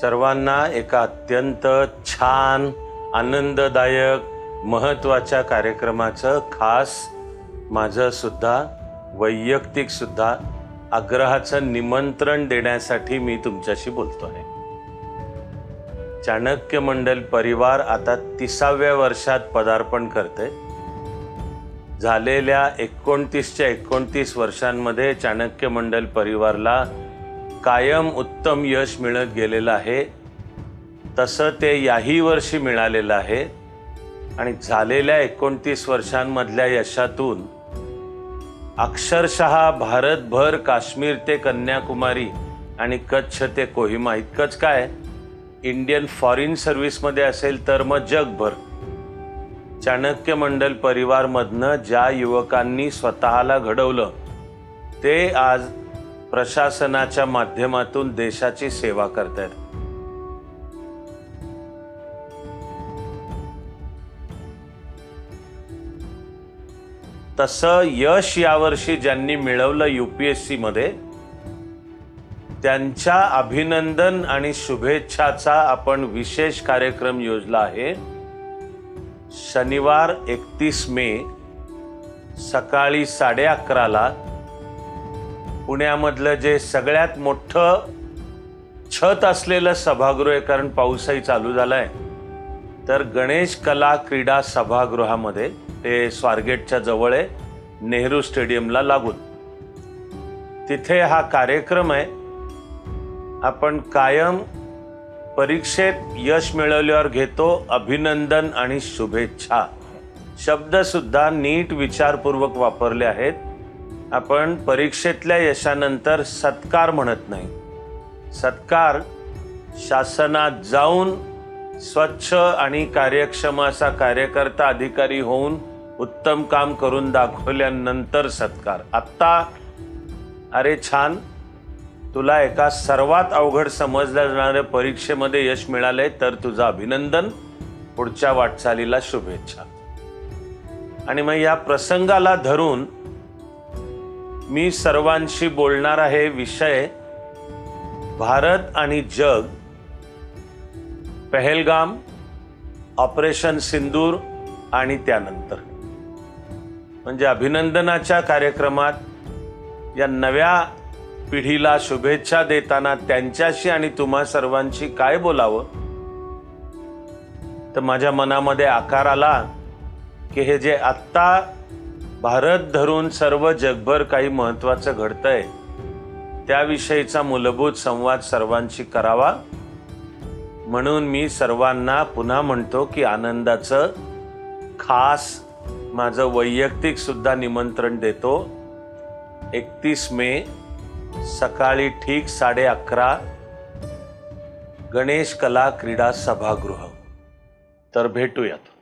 सर्वांना एका अत्यंत छान आनंददायक महत्त्वाच्या कार्यक्रमाचं खास माझंसुद्धा वैयक्तिकसुद्धा आग्रहाचं निमंत्रण देण्यासाठी मी तुमच्याशी बोलतो आहे चाणक्य मंडल परिवार आता तिसाव्या वर्षात पदार्पण करते. झालेल्या एकोणतीसच्या एकोणतीस वर्षांमध्ये चाणक्य मंडल परिवारला कायम उत्तम यश मिळत गेलेलं आहे. तसं ते याही वर्षी मिळालेलं आहे. आणि झालेल्या एकोणतीस वर्षांमधल्या यशातून अक्षरशः भारतभर काश्मीर ते कन्याकुमारी आणि कच्छ ते कोहिमा इतकंच काय? इंडियन फॉरेन सर्व्हिसमध्ये असेल तर मग जगभर. चाणक्य मंडल परिवारमधनं ज्या युवकांनी स्वतःला घडवलं ते आज प्रशासनाच्या माध्यमातून देशाची सेवा करतायत. तसं यश यावर्षी ज्यांनी मिळवलं युपीएससी मध्ये त्यांच्या अभिनंदन आणि शुभेच्छाचा आपण विशेष कार्यक्रम योजला आहे. शनिवार एकतीस मे सकाळी साडे अकराला पुण्यामधलं जे सगळ्यात मोठं छत असलेलं सभागृह आहे कारण पाऊसही चालू झाला आहे तर गणेश कला क्रीडा सभागृहामध्ये ते स्वारगेटच्या जवळ आहे नेहरू स्टेडियमला लागून. तिथे हा कार्यक्रम आहे. आपण कायम परीक्षेत यश मिळवल्यावर घेतो अभिनंदन आणि शुभेच्छा. शब्दसुद्धा नीट विचारपूर्वक वापरले आहेत. आपण परीक्षेतल्या यशानंतर सत्कार म्हणत नाही. सत्कार शासनात जाऊन स्वच्छ आणि कार्यक्षम असा कार्यकर्ता अधिकारी होऊन उत्तम काम करून दाखवल्यानंतर सत्कार. आत्ता अरे छान तुला एका सर्वात अवघड समजल्या जाणाऱ्या परीक्षेमध्ये यश मिळालंय तर तुझं अभिनंदन पुढच्या वाटचालीला शुभेच्छा. आणि मग या प्रसंगाला धरून मी सर्वांशी बोलणार आहे विषय भारत आणि जग पहलगाम ऑपरेशन सिंदूर आणि त्यानंतर. म्हणजे अभिनंदनाच्या कार्यक्रमात या नव्या पिढीला शुभेच्छा देताना त्यांच्याशी आणि तुम्हा सर्वांशी काय बोलावं? तर माझ्या मनामध्ये आकार आला की हे जे आत्ता भारत धरून सर्व जगभर काही महत्वाचं घडतंय त्याविषयीचा मूलभूत संवाद सर्वांशी करावा. म्हणून मी सर्वांना पुन्हा म्हणतो की आनंदाचं खास माझं वैयक्तिकसुद्धा निमंत्रण देतो. एकतीस मे सकाळी ठीक साडे अकरा गणेश कला क्रीडा सभागृह. तर भेटूयात.